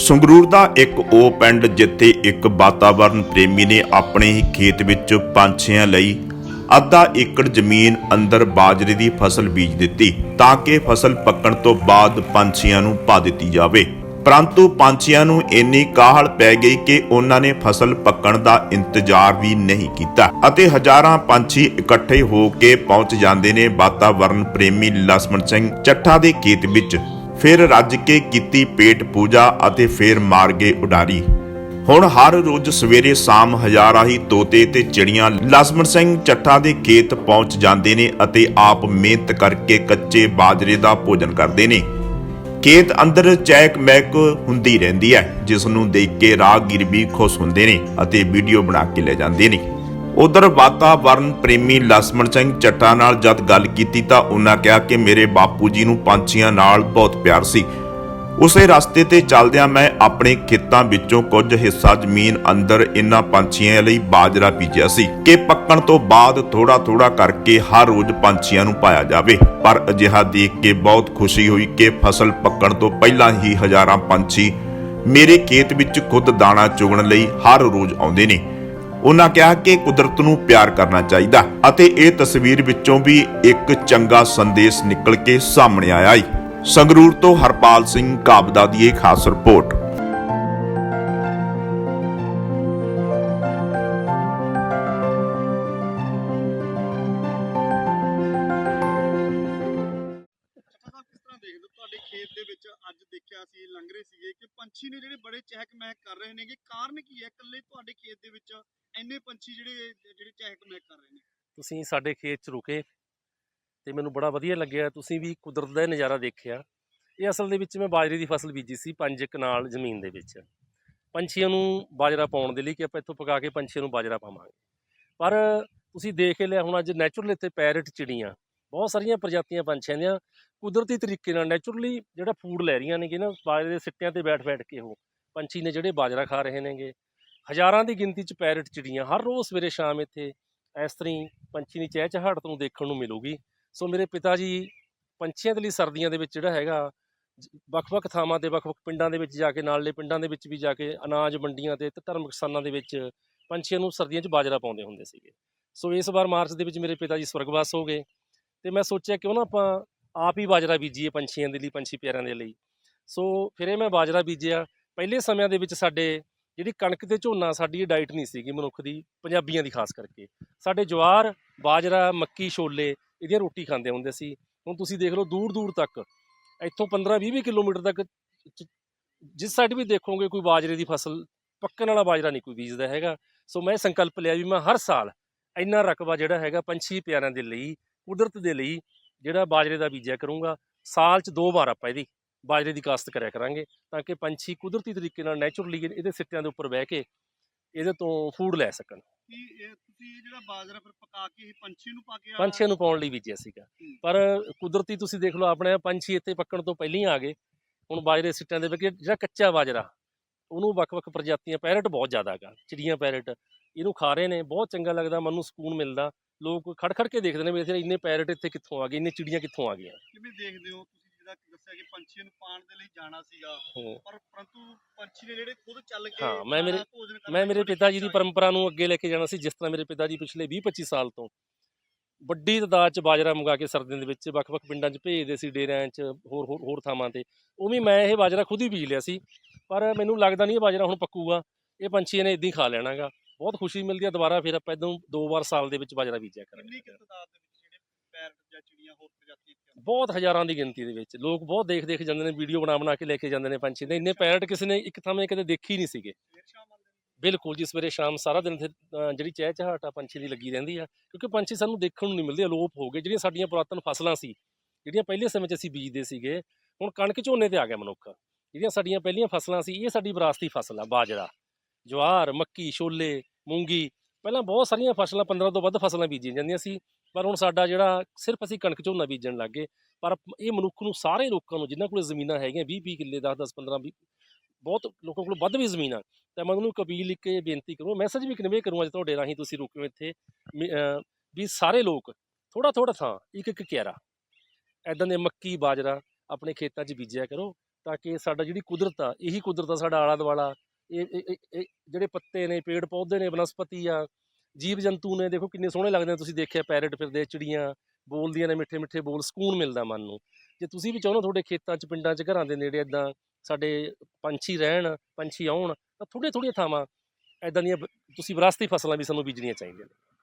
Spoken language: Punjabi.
ਸੰਗਰੂਰ ਦਾ ਇੱਕ ਉਹ ਪਿੰਡ ਜਿੱਥੇ ਇੱਕ ਵਾਤਾਵਰਣ ਪ੍ਰੇਮੀ ਨੇ ਆਪਣੇ ਹੀ ਖੇਤ ਵਿੱਚ ਪੰਛੀਆਂ ਲਈ ਅੱਧਾ ਏਕੜ ਜ਼ਮੀਨ ਅੰਦਰ ਬਾਜਰੇ ਦੀ ਫਸਲ ਬੀਜ ਦਿੱਤੀ ਤਾਂ ਕਿ ਫਸਲ ਪੱਕਣ ਤੋਂ ਬਾਅਦ ਪੰਛੀਆਂ ਨੂੰ ਪਾ ਦਿੱਤੀ ਜਾਵੇ। ਪਰੰਤੂ ਪੰਛੀਆਂ ਨੂੰ ਇੰਨੀ ਕਾਹਲ ਪੈ ਗਈ ਕਿ ਉਹਨਾਂ ਨੇ ਫਸਲ ਪੱਕਣ ਦਾ ਇੰਤਜ਼ਾਰ ਵੀ ਨਹੀਂ ਕੀਤਾ ਅਤੇ ਹਜ਼ਾਰਾਂ ਪੰਛੀ ਇਕੱਠੇ ਹੋ ਕੇ ਪਹੁੰਚ ਜਾਂਦੇ ਨੇ ਵਾਤਾਵਰਣ ਪ੍ਰੇਮੀ ਲਸਮਣ ਸਿੰਘ ਚੱਠਾ ਦੇ ਖੇਤ ਵਿੱਚ। ਫਿਰ ਰੱਜ ਕੇ ਕੀਤੀ ਪੇਟ ਪੂਜਾ ਅਤੇ ਫਿਰ ਮਾਰ ਗਏ ਉਡਾਰੀ। ਹੁਣ ਹਰ ਰੋਜ਼ ਸਵੇਰੇ ਸ਼ਾਮ ਹਜ਼ਾਰਾਂ ਹੀ ਤੋਤੇ ਤੇ ਚਿੜੀਆਂ ਲਸਮਣ ਸਿੰਘ ਚੱਟਾ ਦੇ ਖੇਤ ਪਹੁੰਚ ਜਾਂਦੇ ਨੇ ਅਤੇ ਆਪ ਮਿਹਨਤ ਕਰਕੇ ਕੱਚੇ ਬਾਜਰੇ ਦਾ ਭੋਜਨ ਕਰਦੇ ਨੇ। ਖੇਤ ਅੰਦਰ ਚੈਕ ਮੈਕ ਹੁੰਦੀ ਰਹਿੰਦੀ ਹੈ ਜਿਸ ਨੂੰ ਦੇਖ ਕੇ ਰਾਹਗੀਰ ਵੀ ਖੁਸ਼ ਹੁੰਦੇ ਨੇ ਅਤੇ ਵੀਡੀਓ ਬਣਾ ਕੇ ਲੈ ਜਾਂਦੇ ਨੇ। ਉਧਰ ਵਾਤਾਵਰਨ ਪ੍ਰੇਮੀ ਲਸਮਣ ਸਿੰਘ ਚੱਟਾ ਨਾਲ ਜਦ ਗੱਲ ਕੀਤੀ ਤਾਂ ਉਹਨਾਂ ਕਿਹਾ ਕਿ ਮੇਰੇ ਬਾਪੂ ਜੀ ਨੂੰ ਪੰਛੀਆਂ ਨਾਲ ਬਹੁਤ ਪਿਆਰ ਸੀ। ਉਸੇ ਰਸਤੇ ਤੇ ਚੱਲਦਿਆਂ ਮੈਂ ਆਪਣੇ ਖੇਤਾਂ ਵਿੱਚੋਂ ਕੁਝ ਹਿੱਸਾ ਜ਼ਮੀਨ ਅੰਦਰ ਇਨ੍ਹਾਂ ਪੰਛੀਆਂ ਲਈ ਬਾਜਰਾ ਬੀਜਿਆ ਸੀ ਕਿ ਪੱਕਣ ਤੋਂ ਬਾਅਦ ਥੋੜਾ ਥੋੜਾ ਕਰਕੇ ਹਰ ਰੋਜ਼ ਪੰਛੀਆਂ ਨੂੰ ਪਾਇਆ ਜਾਵੇ। ਪਰ ਅਜਿਹਾ ਦੇਖ ਕੇ ਬਹੁਤ ਖੁਸ਼ੀ ਹੋਈ ਕਿ ਫਸਲ ਪੱਕਣ ਤੋਂ ਪਹਿਲਾਂ ਹੀ ਹਜ਼ਾਰਾਂ ਪੰਛੀ ਮੇਰੇ ਖੇਤ ਵਿੱਚ ਖੁਦ ਦਾਣਾ ਚੁਗਣ ਲਈ ਹਰ ਰੋਜ਼ ਆਉਂਦੇ ਨੇ। ਉਹਨਾਂ ਕਿਹਾ ਕਿ ਕੁਦਰਤ ਨੂੰ ਪਿਆਰ ਕਰਨਾ ਚਾਹੀਦਾ ਅਤੇ ਇਹ ਤਸਵੀਰ ਵਿੱਚੋਂ ਵੀ ਇੱਕ ਚੰਗਾ ਸੰਦੇਸ਼ ਨਿਕਲ ਕੇ ਸਾਹਮਣੇ ਆਇਆ ਹੈ ਸੰਗਰੂਰ ਤੋਂ ਹਰਪਾਲ ਸਿੰਘ ਕਾਬਦਾ ਦੀ ਇਹ ਖਾਸ ਰਿਪੋਰਟ। ਅੱਜ ਦੇਖਿਆ ਸੀ, ਲੰਘ ਰਹੇ ਸੀਗੇ ਕਿ ਪੰਛੀ ਨੇ ਜਿਹੜੇ ਬੜੇ ਚਹਿਕ ਮਹਿਕ ਕਰ ਰਹੇ ਨੇਗੇ। ਕਾਰਨ ਕੀ ਹੈ? ਇਕੱਲੇ ਤੁਹਾਡੇ ਖੇਤ ਦੇ ਵਿੱਚ ਇੰਨੇ ਪੰਛੀ ਜਿਹੜੇ ਜਿਹੜੇ ਚਹਿਕ ਮਹਿਕ ਕਰ ਰਹੇ ਨੇ? ਤੁਸੀਂ ਸਾਡੇ ਖੇਤ 'ਚ ਰੁਕੇ ਤੇ ਮੈਨੂੰ ਬੜਾ ਵਧੀਆ ਲੱਗਿਆ। ਤੁਸੀਂ ਵੀ ਕੁਦਰਤ ਦਾ ਨਜ਼ਾਰਾ ਦੇਖਿਆ। ਇਹ ਅਸਲ ਦੇ ਵਿੱਚ ਮੈਂ ਬਾਜਰੇ ਦੀ ਫਸਲ ਬੀਜੀ ਸੀ ਪੰਜ ਕਨਾਲ ਜ਼ਮੀਨ ਦੇ ਵਿੱਚ। ਪੰਛੀਆਂ ਨੂੰ ਬਾਜਰਾ ਪਾਉਣ ਦੇ ਲਈ ਕਿ ਆਪਾਂ ਇੱਥੋਂ ਪਕਾ ਕੇ ਪੰਛੀਆਂ ਨੂੰ ਬਾਜਰਾ ਪਾਵਾਂਗੇ। ਪਰ ਤੁਸੀਂ ਦੇਖ ਲਿਆ, ਹੁਣ ਅੱਜ ਨੈਚੁਰਲ ਇੱਥੇ ਪੈਰਟ ਚਿੜੀਆਂ। ਬਹੁਤ ਸਾਰੀਆਂ ਪ੍ਰਜਾਤੀਆਂ ਪੰਛੀਆਂ ਦੀਆਂ ਕੁਦਰਤੀ ਤਰੀਕੇ ਨਾਲ ਨੈਚੁਰਲੀ ਜਿਹੜਾ ਫੂਡ ਲੈ ਰਹੀਆਂ ਨੇਗੇ ਨਾ ਬਾਜਰੇ ਦੇ ਸਿੱਟਿਆਂ ਤੇ ਬੈਠ ਬੈਠ ਕੇ ਉਹ ਪੰਛੀ ਨੇ ਜਿਹੜੇ ਬਾਜਰਾ ਖਾ ਰਹੇ ਨੇਗੇ। ਹਜ਼ਾਰਾਂ ਦੀ ਗਿਣਤੀ 'ਚ ਪੈਰਟ ਚਿੜੀਆਂ ਹਰ ਰੋਜ਼ ਸਵੇਰੇ ਸ਼ਾਮ ਇੱਥੇ ਇਸ ਤਰ੍ਹਾਂ ਪੰਛੀ ਦੀ ਚਹਿਚਹਾਟ ਤੁਹਾਨੂੰ ਦੇਖਣ ਨੂੰ ਮਿਲੂਗੀ। ਸੋ ਮੇਰੇ ਪਿਤਾ ਜੀ ਪੰਛੀਆਂ ਦੇ ਲਈ ਸਰਦੀਆਂ ਦੇ ਵਿੱਚ ਜਿਹੜਾ ਹੈਗਾ ਵੱਖ-ਵੱਖ ਥਾਵਾਂ ਤੇ, ਵੱਖ-ਵੱਖ ਪਿੰਡਾਂ ਦੇ ਵਿੱਚ ਜਾ ਕੇ, ਨਾਲੇ ਪਿੰਡਾਂ ਦੇ ਵਿੱਚ ਵੀ ਜਾ ਕੇ ਅਨਾਜ ਮੰਡੀਆਂ ਤੇ ਤੇ ਧਰਮਿਕ ਸਥਾਨਾਂ ਦੇ ਵਿੱਚ ਪੰਛੀਆਂ ਨੂੰ ਸਰਦੀਆਂ 'ਚ ਬਾਜਰਾ ਪਾਉਂਦੇ ਹੁੰਦੇ ਸੀਗੇ। ਸੋ ਇਸ ਵਾਰ ਮਾਰਚ ਦੇ ਵਿੱਚ ਮੇਰੇ ਪਿਤਾ ਜੀ ਸਵਰਗਵਾਸ ਹੋ ਗਏ। ਤੇ ਮੈਂ ਸੋਚਿਆ ਕਿਉਂ ਨਾ ਆਪਾਂ ਆਪ ਹੀ ਬਾਜਰਾ ਬੀਜੀਏ ਪੰਛੀਆਂ ਦੇ ਲਈ, ਪੰਛੀ ਪਿਆਰਿਆਂ ਦੇ ਲਈ। ਸੋ ਫਿਰ ਇਹ ਮੈਂ ਬਾਜਰਾ ਬੀਜਿਆ। ਪਹਿਲੇ ਸਮਿਆਂ ਦੇ ਵਿੱਚ ਸਾਡੇ ਜਿਹੜੀ ਕਣਕ ਤੇ ਝੋਨਾ, ਸਾਡੀ ਇਹ ਡਾਈਟ ਨਹੀਂ ਸੀਗੀ ਮਨੁੱਖ ਦੀ, ਪੰਜਾਬੀਆਂ ਦੀ ਖਾਸ ਕਰਕੇ। ਸਾਡੇ ਜਵਾਰ, ਬਾਜਰਾ, ਮੱਕੀ, ਛੋਲੇ ਇਹਦੀਆਂ ਰੋਟੀ ਖਾਂਦੇ ਹੁੰਦੇ ਸੀ। ਹੁਣ ਤੁਸੀਂ ਦੇਖ ਲਓ ਦੂਰ ਦੂਰ ਤੱਕ, ਇੱਥੋਂ 15 20 ਕਿਲੋਮੀਟਰ ਤੱਕ ਚ- ਜਿਸ ਸਾਈਡ ਵੀ ਦੇਖੋਗੇ ਕੋਈ ਬਾਜਰੇ ਦੀ ਫਸਲ, ਪੱਕਣ ਵਾਲਾ ਬਾਜਰਾ ਨਹੀਂ ਕੋਈ ਬੀਜਦਾ ਹੈਗਾ। ਸੋ ਮੈਂ ਸੰਕਲਪ ਲਿਆ ਵੀ ਮੈਂ ਹਰ ਸਾਲ ਇੰਨਾ ਰਕਬਾ ਜਿਹੜਾ ਹੈਗਾ ਪੰਛੀ ਪਿਆਰਿਆਂ ਦੇ ਲਈ ਕੁਦਰਤ ਦੇ ਲਈ ਜਿਹੜਾ ਬਾਜਰੇ ਦਾ ਬੀਜਿਆ ਕਰੂੰਗਾ ਸਾਲ 'ਚ ਦੋ ਵਾਰ ਆਪਾਂ ਇਹਦੀ ਬਾਜਰੇ ਦੀ ਕਾਸ਼ਤ ਕਰਿਆ ਕਰਾਂਗੇ ਤਾਂ ਕਿ ਪੰਛੀ ਕੁਦਰਤੀ ਤਰੀਕੇ ਨਾਲ ਨੈਚੁਰਲੀ ਇਹਦੇ ਸਿੱਟਿਆਂ ਦੇ ਉੱਪਰ ਬਹਿ ਕੇ ਇਹਦੇ ਤੋਂ ਫੂਡ ਲੈ ਸਕਣ। ਕੀ ਇਹ ਤੁਸੀਂ ਇਹ ਜਿਹੜਾ ਬਾਜਰਾ ਫਿਰ ਪਕਾ ਕੇ ਇਹ ਪੰਛੀ ਨੂੰ ਪਾ ਕੇ ਪੰਛੀਆਂ ਨੂੰ ਪਾਉਣ ਲਈ ਬੀਜਿਆ ਸੀਗਾ। ਪਰ ਕੁਦਰਤੀ ਤੁਸੀਂ ਦੇਖ ਲਓ ਆਪਣੇ ਪੰਛੀ ਇੱਥੇ ਪੱਕਣ ਤੋਂ ਪਹਿਲਾਂ ਹੀ ਆ ਗਏ। ਹੁਣ ਬਾਜਰੇ ਸਿੱਟਿਆਂ ਦੇ ਵਿੱਚ ਜਿਹੜਾ ਕੱਚਾ ਬਾਜਰਾ ਉਹਨੂੰ ਵੱਖ-ਵੱਖ ਪ੍ਰਜਾਤੀਆਂ ਪੈਰਟ ਬਹੁਤ ਜ਼ਿਆਦਾ ਹੈਗਾ ਚਿੜੀਆਂ ਪੈਰਟ ਇਹਨੂੰ ਖਾ ਰਹੇ ਨੇ ਬਹੁਤ ਚੰਗਾ ਲੱਗਦਾ ਮਨ ਨੂੰ ਸਕੂਨ ਮਿਲਦਾ ਲੋਕ ਖੜ ਖੜ ਕੇ ਦੇਖਦੇ ਨੇ ਵੀ ਇੱਥੇ ਇੰਨੇ ਪੈਰਟ ਇੱਥੇ ਕਿੱਥੋਂ ਆ ਗਏ ਇੰਨੇ ਚਿੜੀਆਂ ਕਿੱਥੋਂ ਆ ਗਈਆਂ ਕਿਵੇਂ ਦੇਖਦੇ ਹੋ ਤੁਸੀਂ ਜਿਹੜਾ ਦੱਸਿਆ ਕਿ ਪੰਛੀਆਂ ਨੂੰ ਪਾਣ ਦੇ ਲਈ ਜਾਣਾ ਸੀਗਾ। ਪਰ ਪਰੰਤੂ ਪੰਛੀ ਨੇ ਜਿਹੜੇ ਖੁਦ ਚੱਲ ਕੇ ਹਾਂ, ਮੈਂ ਮੇਰੇ- ਮੈਂ ਮੇਰੇ ਪਿਤਾ ਜੀ ਦੀ ਪਰੰਪਰਾ ਨੂੰ ਅੱਗੇ ਲੈ ਕੇ ਜਾਣਾ ਸੀ ਜਿਸ ਤਰ੍ਹਾਂ ਮੇਰੇ ਪਿਤਾ ਜੀ ਪਿਛਲੇ 20-25 ਸਾਲ ਤੋਂ ਵੱਡੀ ਤਾਦਾਦ 'ਚ ਬਾਜਰਾ ਮੰਗਾ ਕੇ ਸਰਦੀਆਂ ਦੇ ਵਿੱਚ ਵੱਖ-ਵੱਖ ਪਿੰਡਾਂ 'ਚ ਭੇਜਦੇ ਸੀ ਡੇਰਿਆਂ 'ਚ ਹੋਰ ਹੋਰ ਹੋਰ ਥਾਵਾਂ ਤੇ ਉਹ ਵੀ ਮੈਂ ਇਹ ਬਾਜਰਾ ਖੁਦ ਹੀ ਬੀਜ ਲਿਆ ਸੀ ਪਰ ਮੈਨੂੰ ਲੱਗਦਾ ਨਹੀਂ ਇਹ ਬਾਜਰਾ ਹੁਣ ਪੱਕੂਗਾ। ਇਹ ਪੰਛੀਆਂ ਨੇ ਇਦਾਂ ਹੀ ਖਾ ਲੈਣਾਗਾ। ਬਹੁਤ ਖੁਸ਼ੀ ਮਿਲਦੀ ਆ ਦੁਬਾਰਾ ਫਿਰ ਆਪਾਂ ਇਦੋਂ ਦੋ ਵਾਰ ਸਾਲ ਦੇ ਵਿੱਚ ਬਾਜਰਾ ਬੀਜਿਆ ਕਿੰਨੀ ਕਰਾਂਗੇ ਕੁ ਤਾਦਾਦ ਦੇ ਵਿੱਚ ਜਿਹੜੇ ਪੈਰਟ ਜਾਂ ਚਿੜੀਆਂ ਹੋਰ ਪ੍ਰਜਾਤੀਆਂ? ਬਹੁਤ ਹਜ਼ਾਰਾਂ ਦੀ ਗਿਣਤੀ ਦੇ ਵਿੱਚ। ਲੋਕ ਬਹੁਤ ਦੇਖ ਦੇਖ ਜਾਂਦੇ ਨੇ ਵੀਡੀਓ ਬਣਾ ਬਣਾ ਕੇ ਲੈ ਕੇ ਜਾਂਦੇ ਨੇ ਪੰਛੀ ਦੇ। ਇੰਨੇ ਪੈਰਟ ਕਿਸੇ ਨੇ ਇੱਕ ਥਾਂ 'ਤੇ ਕਦੇ ਦੇਖੇ ਹੀ ਨਹੀਂ ਸੀਗੇ। ਬਿਲਕੁਲ ਜੀ ਸਵੇਰੇ ਸ਼ਾਮ ਸਾਰਾ ਦਿਨ ਜਿਹੜੀ ਚਹਿਚਹਾਟ ਆ ਪੰਛੀ ਦੀ ਲੱਗੀ ਰਹਿੰਦੀ ਆ। ਕਿਉਂਕਿ ਪੰਛੀ ਸਾਨੂੰ ਦੇਖਣ ਨੂੰ ਨਹੀਂ ਮਿਲਦੇ ਅਲੋਪ ਹੋ ਗਏ। ਜਿਹੜੀਆਂ ਸਾਡੀਆਂ ਪੁਰਾਤਨ ਫਸਲਾਂ ਸੀ ਜਿਹੜੀਆਂ ਪਹਿਲੇ ਸਮੇਂ 'ਚ ਅਸੀਂ ਬੀਜਦੇ ਸੀਗੇ ਹੁਣ ਕਣਕ ਝੋਨੇ ਤੇ ਆ ਗਿਆ ਮਨੁੱਖ। ਜਿਹੜੀਆਂ ਸਾਡੀਆਂ ਪਹਿਲੀਆਂ ਫਸਲਾਂ ਸੀ, ਇਹ ਸਾਡੀ ਵਿਰਾਸਤੀ ਫਸਲ ਆ, ਬਾਜਰਾ, ਜਵਾਰ, ਮੱਕੀ, ਛੋਲੇ, ਮੂੰਗੀ। ਪਹਿਲਾਂ ਬਹੁਤ ਸਾਰੀਆਂ ਫਸਲਾਂ 15 ਤੋਂ ਵੱਧ ਫਸਲਾਂ ਬੀਜੀਆਂ ਜਾਂਦੀਆਂ ਸੀ, ਪਰ ਹੁਣ ਸਾਡਾ ਜਿਹੜਾ ਸਿਰਫ ਅਸੀਂ ਕਣਕ ਝੋਨਾ ਬੀਜਣ ਲੱਗ ਗਏ। ਪਰ ਇਹ ਮਨੁੱਖ ਨੂੰ, ਸਾਰੇ ਲੋਕਾਂ ਨੂੰ, ਜਿਨ੍ਹਾਂ ਕੋਲ ਜ਼ਮੀਨਾਂ ਹੈਗੀਆਂ 20 20 ਕਿੱਲੇ 10 10 15 20 ਬਹੁਤ ਲੋਕਾਂ ਕੋਲ ਵੱਧ ਵੀ ਜ਼ਮੀਨਾਂ ਤਾਂ ਮੈਂ ਉਹਨੂੰ ਇੱਕ ਅਪੀਲ ਲਿਖ ਕੇ ਬੇਨਤੀ ਕਰੂੰ ਮੈਸੇਜ ਵੀ ਕਨਵੇ ਕਰੂੰ ਅੱਜ ਤੁਹਾਡੇ ਰਾਹੀਂ, ਤੁਸੀਂ ਰੁਕੇ ਇੱਥੇ ਮੀ- ਵੀ ਸਾਰੇ ਲੋਕ ਥੋੜਾ ਥੋੜਾ ਥਾਂ ਇੱਕ ਇੱਕ ਕਿਆਰਾ। ਐਦਾਂ ਦੇ ਮੱਕੀ, ਬਾਜਰਾ, ਆਪਣੇ ਖੇਤਾਂ 'ਚ ਬੀਜਿਆ ਕਰੋ। ਤਾਂ ਕਿ ਸਾਡਾ ਜਿਹੜੀ ਕੁਦਰਤ ਆ, ਇਹੀ ਕੁਦਰਤ ਆ ਸਾਡਾ ਆਲਾ ਦੁਆਲਾ ਇਹ, ਇਹ- ਜਿਹੜੇ ਪੱਤੇ ਨੇ ਪੇੜ ਪੌਦੇ ਨੇ, ਬਨਸਪਤੀ ਆ ਜੀਵ ਜੰਤੂ ਨੇ, ਦੇਖੋ ਕਿੰਨੇ ਸੋਹਣੇ ਲੱਗਦੇ ਨੇ ਤੁਸੀਂ ਦੇਖਿਆ, ਪੈਰਟ ਫਿਰਦੇ ਚਿੜੀਆਂ ਬੋਲਦੀਆਂ ਨੇ ਮਿੱਠੇ ਮਿੱਠੇ ਬੋਲ, ਸਕੂਨ ਮਿਲਦਾ ਮਨ ਨੂੰ। ਜੇ ਤੁਸੀਂ ਵੀ ਚਾਹੋ ਹੋ ਤੁਹਾਡੇ ਖੇਤਾਂ 'ਚ, ਪਿੰਡਾਂ 'ਚ, ਘਰਾਂ ਦੇ ਨੇੜੇ ਇਦਾਂ ਸਾਡੇ ਪੰਛੀ ਰਹਿਣ, ਪੰਛੀ ਆਉਣ, ਤਾਂ ਥੋੜ੍ਹੀਆਂ ਥੋੜ੍ਹੀਆਂ ਥਾਵਾਂ ਇਦਾਂ ਦੀਆਂ ਤੁਸੀਂ ਵਿਰਾਸਤੀ ਫਸਲਾਂ ਵੀ ਸਾਨੂੰ ਬੀਜਣੀਆਂ ਚਾਹੀਦੀਆਂ ਨੇ।